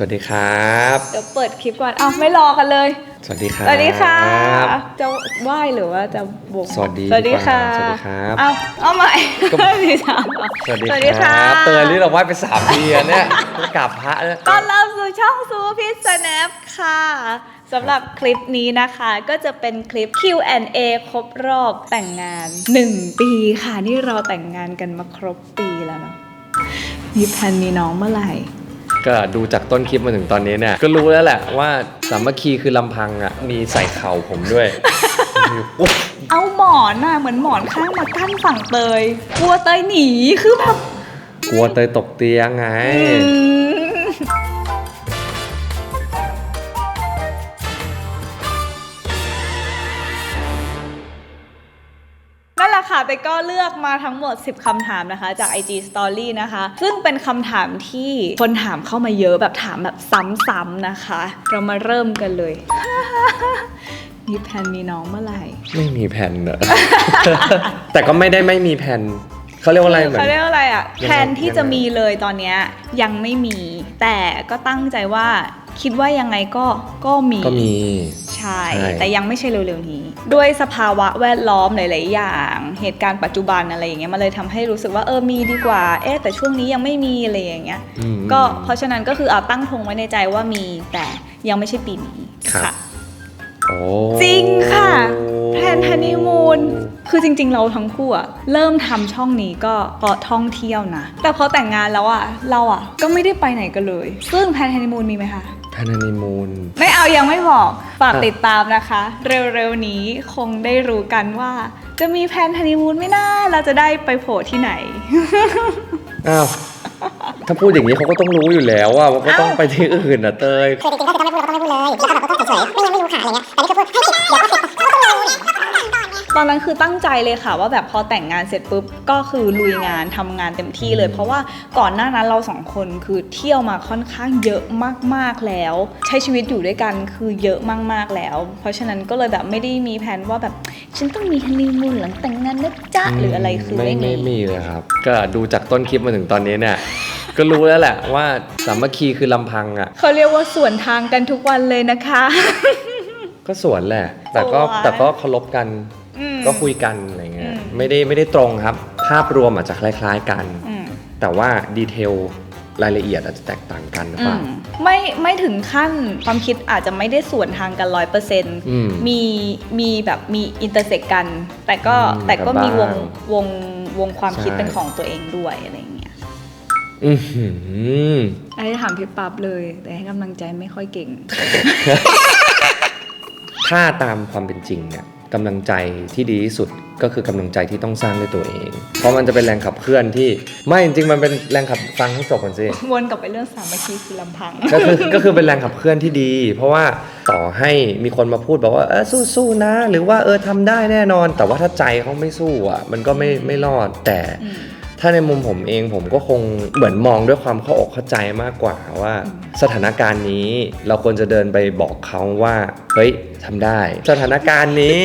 สวัสดีครับ เดี๋ยวเปิดคลิปก่อนอ้าวไม่รอกันเลย สวัสดีครับ สวัสดีค่ะ จะไหว้หรือว่าจะบวกสวัสดีสวัสดีค่ะสวัสดีครับเอาเอาใหม่ก็สวัสดีค่ะสวัสดีครับเตือนนี่เราไหว้ไปสามเดือนเนี่ยกราบพระเนี่ยต้อนรับสู่ช่องซูพิษสแนปค่ะสำหรับคลิปนี้นะคะก็จะเป็นคลิป Q&A ครบรอบแต่งงาน 1 ปีค่ะนี่เราแต่งงานกันมาครบปีแล้วเนาะมีแพลนมีน้องเมื่อไหร่ ก็ดูจากต้นคลิปมาถึงตอนนี้เนี่ย ก็รู้แล้วแหละว่าสามัคคีคือลำพังอะ มีใส่เข่าผมด้วยมีอุ๊ยเอาหมอนน่ะเหมือนหมอนข้างมากั้นฝั่งเตยกลัวเตยหนีคือแบบ กลัวเตยตกเตียงไง อืม นั่นแหละค่ะแต่ก็เลือกมาทั้งหมด 10คำถามนะคะ จาก IG Story นะคะ ซึ่งเป็นคำถามที่คนถามเข้ามาเยอะแบบถามแบบซ้ำๆนะคะ เรามาเริ่มกันเลย มีแพลนมีน้องเมื่อไหร่ ไม่มีแผ่นเนอะ แต่ก็ไม่ได้ไม่มีแผ่นเขาเรียกว่าอะไรเหมือน เขาเรียกว่าอะไรอะยังไงแผนที่จะมีเลยตอนเนี้ยยังไม่มี แต่ก็ตั้งใจว่า คิดว่ายังไงก็ก็มีก็มี ใช่ ใช่ แต่ยังไม่ใช่เร็วๆนี้ ด้วยสภาวะแวดล้อมหลายๆอย่าง เหตุการณ์ปัจจุบันอะไรอย่างเงี้ยมันเลยทำให้รู้สึกว่าเออมีดีกว่า เอ๊ะแต่ช่วงนี้ยังไม่มีอะไรอย่างเงี้ย อืม ก็เพราะฉะนั้นก็คือเอาตั้งธงไว้ในใจว่ามีแต่ยังไม่ใช่ปีนี้ครับ ค่ะ โอ้จริงค่ะแพลนฮันนีมูนคือจริง ๆ เราทั้งคู่อะเริ่มทำช่องนี้ก็เพราะท่องเที่ยวนะ แต่พอแต่งงานแล้วอะเราอะก็ไม่ได้ไปไหนกันเลย ซึ่งแพลนฮันนีมูนมีไหมคะ แพนนีมูน ไม่เอายังไม่บอก ฝากอะติดตามนะคะ เร็วๆนี้คงได้รู้กันว่า จะมีแพลนฮันนีมูนไหม่น่าเราจะได้ไปโผล่ที่ไหน อ้าว ถ้าพูดอย่างนี้เขาก็ต้องรู้อยู่แล้วว่ามันก็ต้องไปที่อื่นนะเตย คือจริงๆก็คือต้องไม่พูดเราก็ต้องไม่พูดเลยแล้วก็แบบเราก็เฉยๆไม่งั้นไม่รู้ค่ะอะไรเงี้ยแต่นี่คือพูดให้ผิดเดี๋ยวก็ผิด ต้องรู้เนี่ยตอนนั้นคือตั้งใจเลยค่ะ ว่าแบบพอแต่งงานเสร็จปุ๊บก็คือลุยงานทำงานเต็มที่เลย เพราะว่าก่อนหน้านั้นเราสองคนคือเที่ยวมาค่อนข้างเยอะมากๆแล้ว ใช้ชีวิตอยู่ด้วยกันคือเยอะมากๆแล้ว เพราะฉะนั้นก็เลยแบบไม่ได้มีแผนว่าแบบฉันต้องมีฮันนีมูนหลังแต่งงานนะจ๊ะหรืออะไรคือไม่ไม่ไม่มีมีเลยครับ ก็ดูจากต้นคลิปมาถึงตอนนี้เนี่ยก็รู้แล้วแหละว่าสามัคคีคือลำพังอะเขาเรียกว่าส่วนทางกันทุกวันเลยนะคะ ก็สวนแหละ แต่ก็สวนแต่ก็เคารพกันอืม ก็คุยกันอะไรเงี้ยอืมไม่ได้ไม่ได้ตรงครับ ภาพรวมอาจจะคล้าย ๆกันอืมแต่ว่าดีเทลรายละเอียดอาจจะแตกต่างกันหรืออืเปล่ามไม่ไม่ถึงขั้นความคิดอาจจะไม่ได้ส่วนทางกันร้อยเปอร์เซ็นต์อืมมีมีแบบมีอินเตอร์เซ็กกัน แต่ก็อืมแต่ก็แต่บ้างมีวงวงวงความคิดใช่เป็นของตัวเองด้วยอะไรอย่างเงี้ยอือหือไอ้ถามพี่ปั๊บเลย แต่ให้กำลังใจไม่ค่อยเก่ง ถ้าตามความเป็นจริงเนี่ยกำลังใจที่ดีที่สุดก็คือกำลังใจที่ต้องสร้างด้วยตัวเอง เพราะมันจะเป็นแรงขับเคลื่อนที่ไม่จริงๆมันเป็นแรงขับฟังให้จบก่อนสิวนกลับไปเรื่องสามัคคีคือลำพัง ก็คือก็คือเป็นแรงขับเคลื่อนที่ดี เพราะว่าต่อให้มีคนมาพูดบอกว่าเออสู้ๆนะ หรือว่าเออทำได้แน่นอน แต่ว่าถ้าใจเขาไม่สู้อะมันก็ไม่ไม่รอดแต่อืม ถ้าในมุมผมเองผมก็คงเหมือนมองด้วยความเข้าอกเข้าใจมากกว่าว่า สถานการณ์นี้เราควรจะเดินไปบอกเขาว่าเฮ้ยทำได้ สถานการณ์นี้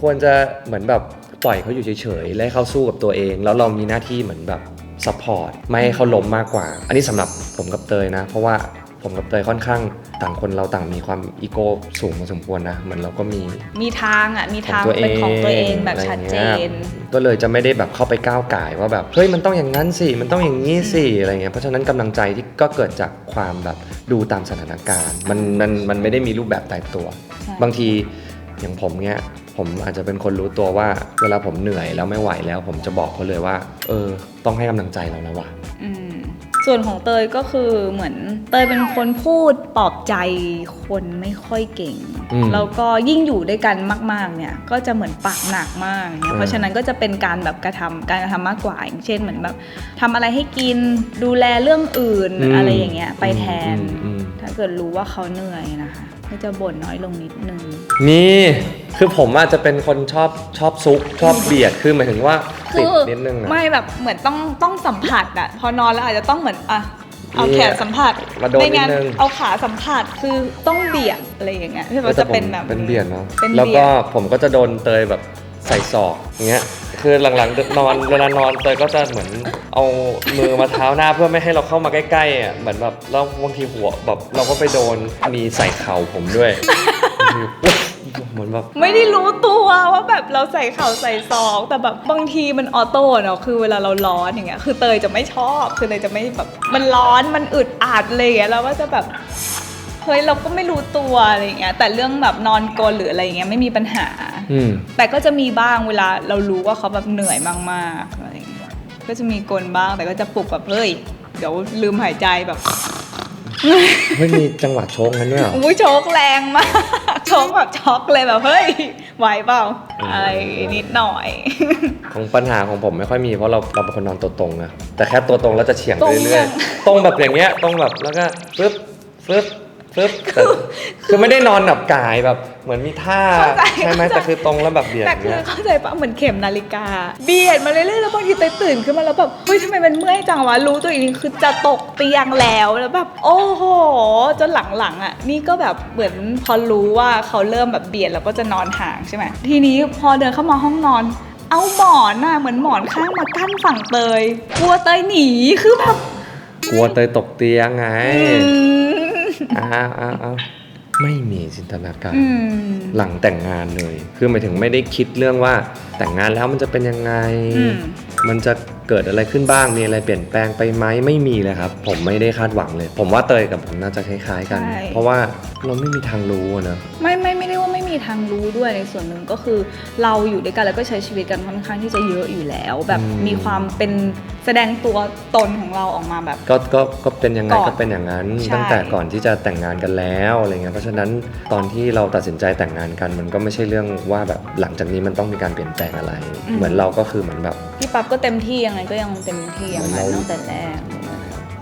ควรจะเหมือนแบบปล่อยเขาอยู่เฉยๆและให้เขาสู้กับตัวเอง แล้วเรามีหน้าที่เหมือนแบบซัพพอร์ตไม่ให้เขาล้มมากกว่า อันนี้สำหรับผมกับเตยนะ เพราะว่าผมกับเตยค่อนข้าง ต่างคนเราต่างมีความอีโก้สูงพอสมควรนะเหมือนเราก็มี มีทางอะมีของทางตัวเอเป็นงของตัวเองแบบชัดเจอะไรนงี้ยก็เลยจะไม่ได้แบบเข้าไปก้าวไก่ายว่าแบบเฮ้ยมันต้องอย่างนั้นสิมันต้องอย่างนี้สิอะไรเงี้ยเพราะฉะนั้นกำลังใจที่ก็เกิดจากความแบบดูตามสถานการณ์มันมันมันไม่ได้มีรูปแบบตายตัวใช่บางทีอย่างผมเนี้ยผมอาจจะเป็นคนรู้ตัวว่า เวลาผมเหนื่อยแล้วไม่ไหวแล้ว ผมจะบอกเขาเลยว่า เออ ต้องให้กำลังใจเราแล้วว่ะอืม ส่วนของเตยก็คือเหมือนเตยเป็นคนพูดปลอบใจคนไม่ค่อยเก่ง อืมแล้วก็ยิ่งอยู่ด้วยกันมากๆเนี่ยก็จะเหมือนปากหนักมากเนี่ยอืมเพราะฉะนั้นก็จะเป็นการแบบกระทำการกระทำมากกว่าอย่างเช่นเหมือนแบบทำอะไรให้กินดูแลเรื่องอื่นอะไรอย่างเงี้ยไปแทนอืมอืม ถ้าเกิดรู้ว่าเขาเหนื่อยนะคะก็จะบ่นน้อยลงนิดนึงนี่คือผมอาจจะเป็นคนชอบชอบซุกชอบเบียดคือหมายถึงว่า ติดนิดนึงอะไม่แบบเหมือนต้องต้องสัมผัสอะพอนอนแล้วอาจจะต้องเหมือนอะเอานี่แขนสัมผัสมาโดนไม่งั้นนิดนึงเอาขาสัมผัสคือต้องเบียดอะไรอย่างเงี้ยพี่ว่าจะเป็นแบบเป็นเบียดเนาะเป็นเบียดแล้วก็ผมก็จะโดนเตยแบบใส่ศอกอย่างเงี้ยคือหลังๆนอนเวลานอนเตยก็จะเหมือนเอามือมาเท้าหน้าเพื่อไม่ให้เราเข้ามาใกล้ๆอะเหมือนแบบแล้วบางทีหัวแบบเราก็ไปโดนมีใส่เข่าผมด้วยบางทีอุ๊ย เหมือนแบบไม่ได้รู้ตัวว่าแบบเราใส่เข่าใส่ซองแต่แบบบางทีมันออโต้เนาะคือเวลาเราร้อนอย่างเงี้ยคือเตยจะไม่ชอบ คือเตยจะไม่แบบมันร้อนมันอึดอัดเลยอย่างเงี้ยเราก็จะแบบเฮ้ยเราก็ไม่รู้ตัวอะไรอย่างเงี้ยแต่เรื่องแบบนอนกลนหรืออะไรอย่างเงี้ยไม่มีปัญหา อืมแต่ก็จะมีบ้างเวลาเรารู้ว่าเขาแบบเหนื่อยมากๆอะไรอย่างเงี้ยก็จะมีกลนบ้างแต่ก็จะปลุกแบบเฮ้ยเดี๋ยวลืมหายใจแบบ ไม่มีจังหวะโชกนั้นด้วยเหรอ อุ้ยโชกแรงมาก โชกแบบช็อกเลยแบบเฮ้ยไหวเปล่าอืมอะไรนิดหน่อย ของปัญหาของผมไม่ค่อยมีเพราะเราเราเป็นคนนอนตัวตรงนะแต่แค่ตัวตรงแล้วจะเฉียงตรงเรื่อยยังๆตรงแบบอย่างเงี้ยตรงแบบแล้วก็ฟึบฟึบ ฟึบแต่คือไม่ได้นอนแบบกายแบบเหมือนมีท่าเข้าใจใช่ไหมเข้าใจแต่คือตรงแล้วแบบเบียดแต่อย่างคือเงี้ยเข้าใจปะเหมือนเข็มนาฬิกา เบียดมาเรื่อยๆแล้วบางทีเตยตื่นขึ้นมาแล้วแบบเฮ้ยทำไมมันเมื่อยจังวะรู้ตัวอีกทีคือจะตกเตียงแล้วแล้วแบบโอ้โหจนหลังๆอะนี่ก็แบบเหมือนพอรู้ว่าเขาเริ่มแบบเบียดแล้วก็จะนอนห่างใช่ไหมทีนี้พอเดินเข้ามาห้องนอนเอาหมอนน่ะเหมือนหมอนข้างมากั้นฝั่งเตยกลัวเตยหนีคือแบบกลัวเตยตกเตียงไง อืมอ้าวอ้าวอ้าวไม่มีจินตนาการ อืม หลังแต่งงานเลย คือหมายถึงไม่ได้คิดเรื่องว่าแต่งงานแล้วมันจะเป็นยังไง อืม มันจะเกิดอะไรขึ้นบ้าง มีอะไรเปลี่ยนแปลงไปไหมไม่มีเลยครับ ผมไม่ได้คาดหวังเลย ผมว่าเตยกับผมน่าจะคล้าย ๆ กัน ใช่ เพราะว่าเราไม่มีทางรู้อะเนอะไม่ไม่ไม่ได้ว่าไม่มีทางรู้ด้วยในส่วนหนึ่งก็คือ เราอยู่ด้วยกันแล้วก็ใช้ชีวิตกันค่อนข้างที่จะเยอะอยู่แล้ว แบบอืมมีความเป็นแสดงตัวตนของเราออกมาแบบ ก็ก็ก็เป็นยังไงก่อนก็เป็นอย่างนั้น ใช่ ตั้งแต่ก่อนที่จะแต่งงานกันแล้วอะไรเงี้ยเพราะฉะนั้นตอนที่เราตัดสินใจแต่งงานกัน มันก็ไม่ใช่เรื่องว่าแบบหลังจากนี้มันต้องมีการเปลี่ยนแปลงอะไร เหมือนเราก็คือเหมือนแบบ พี่ปั๊บก็เต็มที่ยังไงก็ยังเต็มที่อย่างเหมืนั้อนนเราตั้งแต่แรก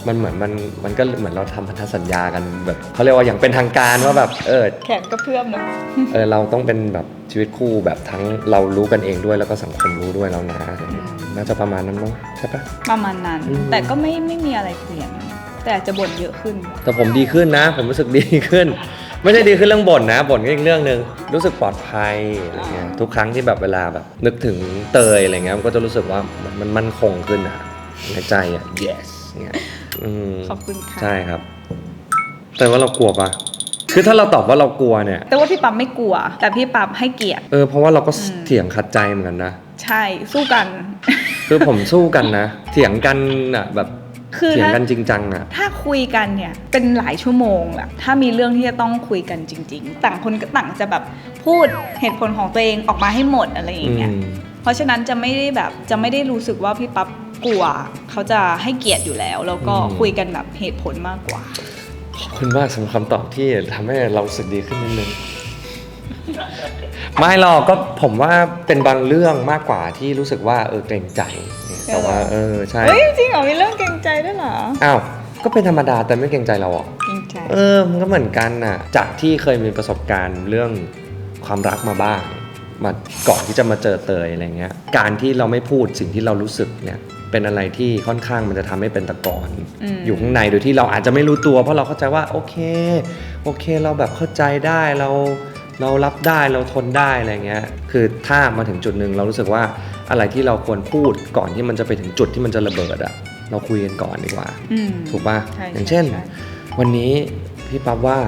มันเหมือนมันมันก็เหมือนเราทำพันธสัญญากันแบบเขาเรียกว่าอย่างเป็นทางการว่าแบบเออแขนก็เพื่อมเนอะเออเราต้องเป็นแบบชีวิตคู่แบบทั้งเรารู้กันเองด้วยแล้วก็สังคมรู้ด้วยแล้วนะน่าจะประมาณนั้นมั้งใช่ปะประมาณนั้นอืมแต่ก็ไม่ไม่มีอะไรเปลี่ยน แต่อาจจะบ่นเยอะขึ้น แต่ผมดีขึ้นนะ ผมรู้สึกดีขึ้น ไม่ใช่ดีขึ้นเรื่องบ่นนะบ่นก็อีกเรื่องหนึ่งรู้สึกปลอดภัยอะไรเงี้ยทุกครั้งที่แบบเวลาแบบนึกถึงเตยอะไรเงี้ยมันก็จะรู้สึกว่ามันมันมั่นคงขึ้นอะในใจอะ yes เงี้ย อืมขอบคุณค่ะใช่ครับ แต่ว่าเรากลัวปะคือถ้าเราตอบว่าเรากลัวเนี่ย แต่ว่าพี่ปั๊บไม่กลัว แต่พี่ปั๊บให้เกียรติ เออเพราะว่าเราก็อืมเถียงขัดใจเหมือนกันนะ ใช่สู้กัน คือผมสู้กันนะ เถียงกันอะแบบคือเถียงถ้ากันจริงจังอะถ้าคุยกันเนี่ยเป็นหลายชั่วโมงแหละถ้ามีเรื่องที่จะต้องคุยกันจริง ๆ ต่างคนก็ต่างจะแบบพูดเหตุผลของตัวเองออกมาให้หมดอะไรอย่างเงี้ยอืมเพราะฉะนั้นจะไม่ได้แบบจะไม่ได้รู้สึกว่าพี่ปั๊บ กลัวเขาจะให้เกียรติอยู่แล้ว แล้วก็คุยกันแบบเหตุผลมากกว่า ขอบคุณมากสำหรับคำตอบที่ทำให้เรารู้สึกดีขึ้นนิดนึง ไม่หรอกก็ผมว่าเป็นบางเรื่องมากกว่าที่รู้สึกว่าเออเกรงใจเนี่ยแต่ว่าเออใช่เฮ้ย จริงเหรอ มีเรื่องเกรงใจด้วยเหรออ้าวก็เป็นธรรมดาแต่ไม่เกรงใจเราอะเกรงใจ เออมันก็เหมือนกันน่ะ จากที่เคยมีประสบการณ์เรื่องความรักมาบ้างมาก่อนที่จะมาเจอเตยอะไรเงี้ย การที่เราไม่พูดสิ่งที่เรารู้สึกเนี่ย เป็นอะไรที่ค่อนข้างมันจะทำให้เป็นตะกอนอืมอยู่ข้างในโดยที่เราอาจจะไม่รู้ตัว เพราะเราเข้าใจว่าโอเคโอเค เราแบบเข้าใจได้เราเรารับได้เราทนได้อะไรเงี้ยคือถ้ามาถึงจุดหนึ่งเรารู้สึกว่าอะไรที่เราควรพูดก่อนที่มันจะไปถึงจุดที่มันจะระเบิดอะเราคุยกันก่อนดีกว่าอืมถูกป่ะใช่อย่างเช่นใช่วันนี้พี่ปั๊บว่า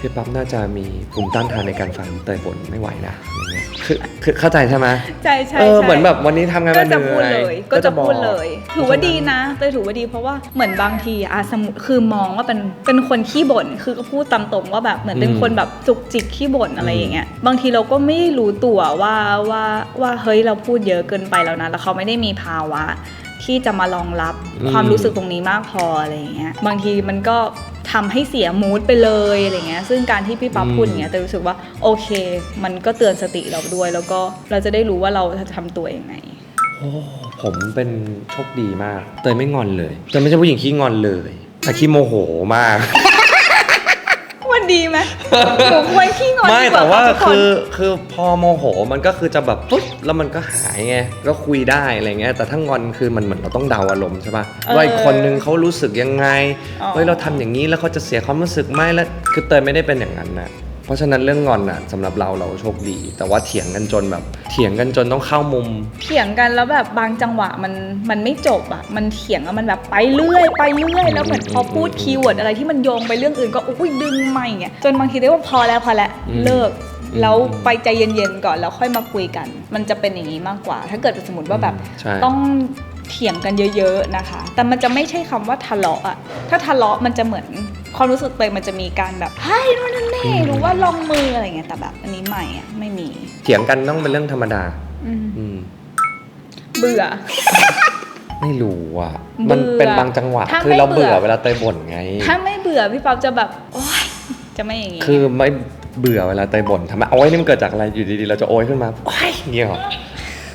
พี่ปั๊บน่าจะมีภูมิต้านทานในการฟังเตยบ่นไม่ไหวนะอย่างเงี้ยคือคือเข้าใจใช่ไหมใช่ใช่เออใช่ เหมือนแบบวันนี้ทำงานก็มาเหจะนื่พูดอยเลยก็จะพูดเลย บก ถือว่าดีนะเตยถือว่าดีเพราะว่าเหมือนบางทีอะสมมติคือมองว่าเป็นเป็นคนขี้บ่นคือก็พูดตามตรงว่าแบบเหมือนเป็นคนแบบจุกจิกขี้บ่นอะไรอย่างเงี้ยบางทีเราก็ไม่รู้ตัวว่าว่าว่าเฮ้ยเราพูดเยอะเกินไปแล้วนะแล้วเขาไม่ได้มีภาวะที่จะมารองรับความรู้สึกตรงนี้มากพออะไรอย่างเงี้ยบางทีมันก็ทำให้เสียมูดไปเลยอะไรเงี้ยซึ่งการที่พี่ป๊าพูดอย่างเงี้ยแต่รู้สึกว่าโอเค มันก็เตือนสติเราด้วย แล้วก็เราจะได้รู้ว่าเราจะทำตัวยังไงโอ้ผมเป็นโชคดีมาก เตยไม่งอนเลยเตยไม่ใช่ผู้หญิงขี้งอนเลยแต่ขี้โมโหมากมัน ดีไหมหนูควรขี้งอนไม่ดีกแต่ว่าะทุกนคือคือพอโมโหมันก็คือจะแบบปุ๊บแล้วมันก็หายไงก็คุยได้อะไรเงี้ยแต่ถ้างอนคือมันเหมือนเราต้องเดาอารมณ์ใช่ป่ะว่าอีกคนนึงเขารู้สึกยังไงอ๋อเฮ้ยเราทำอย่างนี้แล้วเขาจะเสียความรู้สึกไหมแล้วคือเตยไม่ได้เป็นอย่างนั้นนะ ราะฉะนั้นเรื่องงอนอะสำหรับเราเราโชคดี แต่ว่าเถียงกันจนแบบ เถียงกันจนต้องเข้ามุม เถียงกันแล้วแบบบางจังหวะมันมันไม่จบอะมันเถียงแล้วมันแบบไปเรื่อยไปเรื่อยแล้วเหมือนพอพูดคีย์เวิร์ดอะไรที่มันโยงไปเรื่องอื่นก็อุ้ยดึงใหม่เงี้ยจนบางทีได้ว่าพอแล้วพอแล้วอืมเลิกอืมแล้วไปใจเย็นๆก่อนแล้วค่อยมาคุยกัน มันจะเป็นอย่างนี้มากกว่า ถ้าเกิดสมมติว่าแบบใช่ ต้องเถียงกันเยอะๆนะคะ แต่มันจะไม่ใช่คำว่าทะเลาะอะถ้าทะเลาะมันจะเหมือน ความรู้สึกเตยมันจะมีการแบบเฮ้ยนู่นนั่นนี่หรือว่าลงมืออะไรเงี้ยแต่แบบอันนี้ใหม่อะไม่มี เถียงกันต้องเป็นเรื่องธรรมดา อืมอืมเบื่อ ไม่รู้อะเบื่อมันเป็นบางจังหวะ ถ้าคือเราไม่เบื่เบื่ออ เวลาเตยบ่นไง ถ้าไม่เบื่อพี่ป๊อปจะแบบโอ๊ยจะไม่อย่างงี้คือไม่เบื่อเวลาเตยบ่นทำไมโอ้ยนี่มันเกิดจากอะไรอยู่ดีๆ เราจะโอยขึ้นมาโอ้ยอย่างเงี้ยเหรอ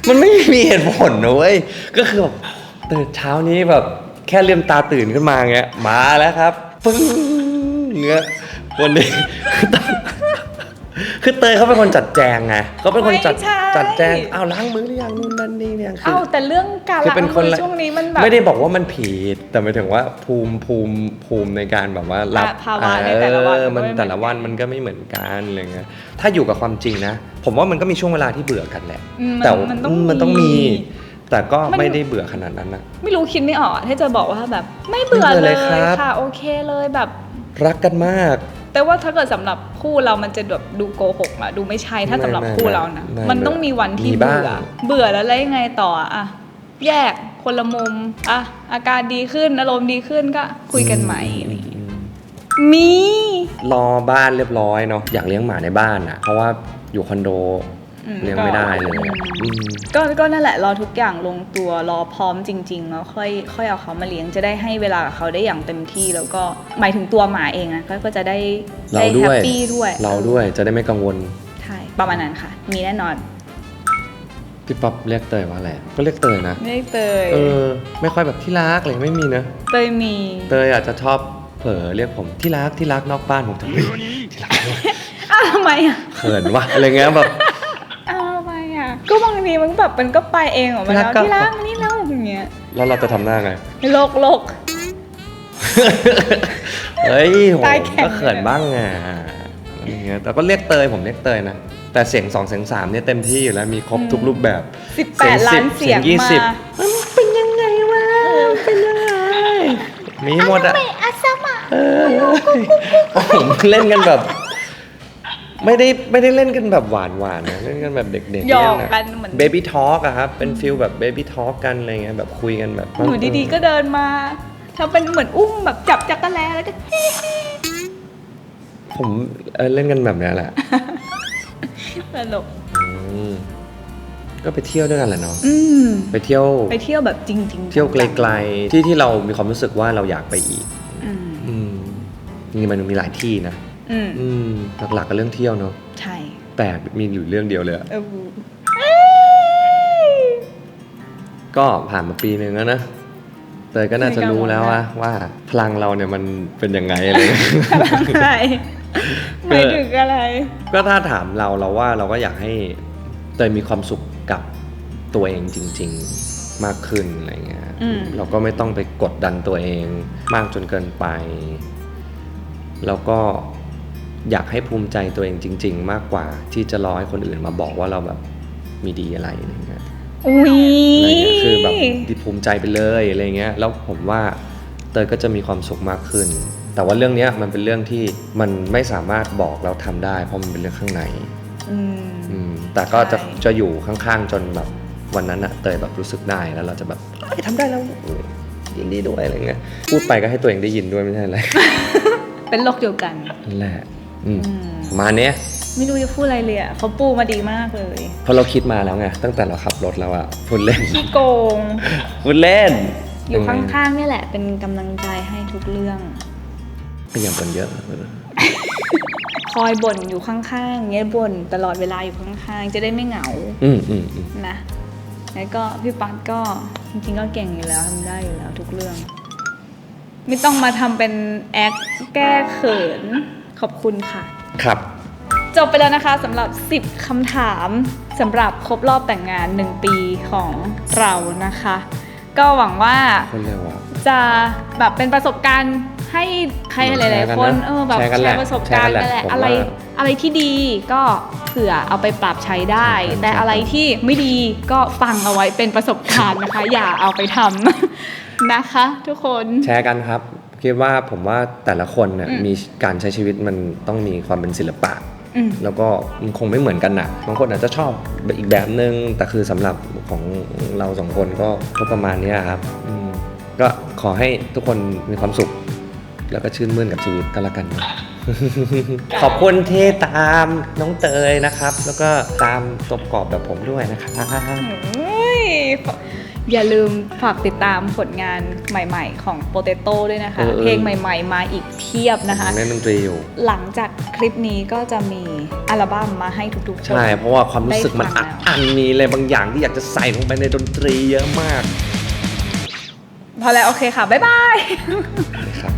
มันไม่มีเหตุผลนะเว้ยก็คือแบบตื่นเช้านี้แบบแค่เลื่อมตาตื่นขึ้นมาเงี้ยมาแล้วครับ ปึ้งเงี้ยวันนี้ คือเตยเขาเป็นคนจัดแจงไงเขาเป็นคนจัดไม่ใช่ จัดแจงอ้าวล้างมือหรือยังนู่นนั่นนี่เนี่ยคืเอ้าแต่เรื่องการคือล้างเป็นคนมือละ ช่วงนี้มันแบบ ไม่ได้บอกว่ามันผิดแต่หมายถึงว่าภูมิภูมิภูมิในการแบบว่ารับอะภาวะในแต่ละวันเออมัมันนไม่เหมือนแต่ละวันมันก็ไม่เหมือนกันอะไรเงี้ยถ้าอยู่กับความจริงนะ ผมว่ามันก็มีช่วงเวลาที่เบื่อกันแหละ อืมแต่มันต้องมันต้องมี แต่ก็มันไม่ได้เบื่อขนาดนั้นนะ ไม่รู้คิดไม่ออกอะถ้าจะบอกว่าแบบไม่เบื่อไม่เบื่อเลเลยยครับค่ะโอเคเลยแบบ รักกันมาก แต่ว่าถ้าเกิดสำหรับคู่เรามันจะแบบดูโกหกอะดูไม่ใช่ถ้าไม่สำหรับไม่คู่เรานะไม่มันต้องมีวันที่มีบ้างเบื่อเบื่อแล้วแล้วยังไงต่ออะอะแยกคนละมุมอะอาการดีขึ้นอารมณ์ดีขึ้นก็คุยกันใหม่อะไรอย่างเงี้ยอืมมีรอบ้านเรียบร้อยเนาะอยากเลี้ยงหมาในบ้านอะเพราะว่าอยู่คอนโด อืมเลี้ยงไม่ได้เลยอืมอืม ก็ก็นั่นแหละรอทุกอย่างลงตัวรอพร้อมจริงๆแล้วค่อยค่อยเอาเขามาเลี้ยงจะได้ให้เวลากับเขาได้อย่างเต็มที่แล้วก็หมายถึงตัวหมาเองนะก็ก็จะได้เราได้ด้แฮวย ปปี้ด้วยเราด้วยจะได้ไม่กังวล ใช่ประมาณนั้นค่ะ มีแน่นอนพี่ป๊อปเรียกเตยว่าอะไร ก็เรียกเตยนะ ไม่เตยเออ ไม่ค่อยแบบที่รักอะไรไม่มีนะ เตยมี เตยอาจจะชอบเผลอเรียกผมที่รักที่รักนอกบ้านผมจะเฮ้ยที่รักอ้าวทำไมอะ เขินวะอะไรเงี้ยแบบ ก็บางทีมันก็แบบมันก็ไปเองของมันแล้วที่ที่รัรักกก็นี่เล่าอย่างเงี้ย แล้วเราจะทำหน้าไงโลกโลก เฮ้ยโหตายแข็ง ก็เขินบ้างอะอะไรเงี้ยแต่ก็เรียกเตยผมเรียกเตยนะ แต่เสียงสองเสียงสามเนี่ยเต็มที่อยู่แล้วมีครบทุกรูปแบบสิบแปดล้านเสียงยี่มาสิบมันเป็นยังไงวะเป็นยังไงมีหมดอะอาซามะเออผมเล่นกันแบบ ไม่ได้ไม่ได้เล่นกันแบบหวานหวานๆนะเล่นกันแบบเด็กๆหยอกเล่ะกันเหมือน เบบี้ทอ k อะครับเป็นฟิลแบบเบบี้ทอ k กันอะไรเงี้ยแบบคุยกันแบบหนูดีๆก็เดินมาทำเป็นเหมือนอุ้มแบบจับจักรแลแล้วก็ ผมเออเล่นกันแบบเนี้ยแหละตลกอืมก็ไปเที่ยวด้วยกันแหละเนาะอืม ไปเที่ยว ไปเที่ยวแบบจริงๆเที่ยวไกลๆที่ที่เรามีความรู้สึกว่าเราอยากไปอีกอืม อืมจริงๆมันมีหลายที่นะ อืมอืมหลักๆก็เรื่องเที่ยวเนาะใช่ แต่มีอยู่เรื่องเดียวเลยอะเออก็ผ่านมาปีหนึ่งแล้วนะเตยก็น่าจะรู้แล้วว่าว่าพลังเราเนี่ยมันเป็นยังไงอะไรเงี้ยอะไรหมายถึงอะไร ก็ถ้าถามเราเราว่าเราก็อยากให้เตยมีความสุขกับตัวเองจริง ๆมากขึ้นอะไรเงี้ยอืม เราก็ไม่ต้องไปกดดันตัวเองมากจนเกินไป แล้วก็ อยากให้ภูมิใจตัวเองจริง ๆ มากกว่าที่จะรอให้คนอื่นมาบอกว่าเราแบบมีดีอะไรอะไรเงี้ยอุ้ยอะไรเงี้ยคือแบบที่ภูมิใจไปเลยอะไรเงี้ยแล้วผมว่าเตยก็จะมีความสุขมากขึ้น แต่ว่าเรื่องเนี้ยมันเป็นเรื่องที่มันไม่สามารถบอกแล้วทำได้ เพราะมันเป็นเรื่องข้างในอืม อืมแต่ก็จะใช่ จะอยู่ข้างๆจนแบบวันนั้นอะเตยแบบรู้สึกได้แล้วเราจะแบบเอ้ยทำได้แล้วเออยินดีด้วยอะไรเงี้ยพูดไปก็ให้ตัวเองได้ยินด้วยไม่ใช่อะไร เป็นโรคเดียวกัน นั่นแหละ อืมอืมประมาณเนี้ยไม่รู้จะพูดอะไรเลยอะเขาปูมาดีมากเลยเพราะเราคิดมาแล้วไงตั้งแต่เราขับรถแล้วอะพูดเล่นขี้โกง พูดเล่นอยู่ข้างๆนี่แหละ เป็นกำลังใจให้ทุกเรื่องๆพยายามกันเยอะเออคอยบ่นอยู่ข้างๆเงี้ยบ่นตลอดเวลาอยู่ข้างๆจะได้ไม่เหงาอืมอืมอืมนะแล้วก็พี่ปั๊ดก็จริงๆก็เก่งอยู่แล้วทำได้อยู่แล้วทุกเรื่อง ไม่ต้องมาทำเป็นแอคแก้เขิน ขอบคุณค่ะ ครับ จบไปแล้วนะคะสำหรับ 10คำถามสำหรับครบรอบแต่งงาน 1 ปีของเรานะคะ ก็หวังว่าคนเร็วอะ จะแบบเป็นประสบการณ์ให้ใครหแชลายร์กันๆคนนะเออแบบแชร์กันแชแหละร์ประสบการณ์แชร์กันกันแหแหละละผมอะไรว่าอะไรที่ดีก็เผื่อเอาไปปรับใช้ได้ ใช่ครับ แต่อะไรที่ไม่ดีก็ฟังเอาไว้เป็นประสบการณ์นะคะ อย่าเอาไปทำ นะคะ ทุกคน แชร์กันครับ คิดว่าผมว่าแต่ละคนเนี่ยอืมมีการใช้ชีวิตมันต้องมีความเป็นศิลปะอืมแล้วก็มันคงไม่เหมือนกันนะบางคนอาจจะชอบอีกแบบนึง แต่คือสำหรับของเราสองคนก็ก็ประมาณเนี้ยครับอืมก็ขอให้ทุกคนมีความสุข แล้วก็ชื่นมื่นกับชีวิตก็แล้วกันนะขอบคุณที่ตามน้องเตยนะครับ แล้วก็ตามตบกรอบแบบผมด้วยนะครับเฮ้ย อย่าลืมฝากติดตามผลงานใหม่ๆ ของโปเตโต้ด้วยนะคะ เออเออ เพลงใหม่ๆ มาอีกเพียบนะคะ เล่นดนตรีอยู่ หลังจากคลิปนี้ก็จะมีอัลบั้มมาให้ทุกๆคน ใช่ เพราะว่าความรู้สึกมันได้ฟัอังดแล้วอันมีอะไรบางอย่างที่อยากจะใส่ลงไปในดนตรีเยอะมากพอแล้วโอเคค่ะ บ๊ายบาย นะครับ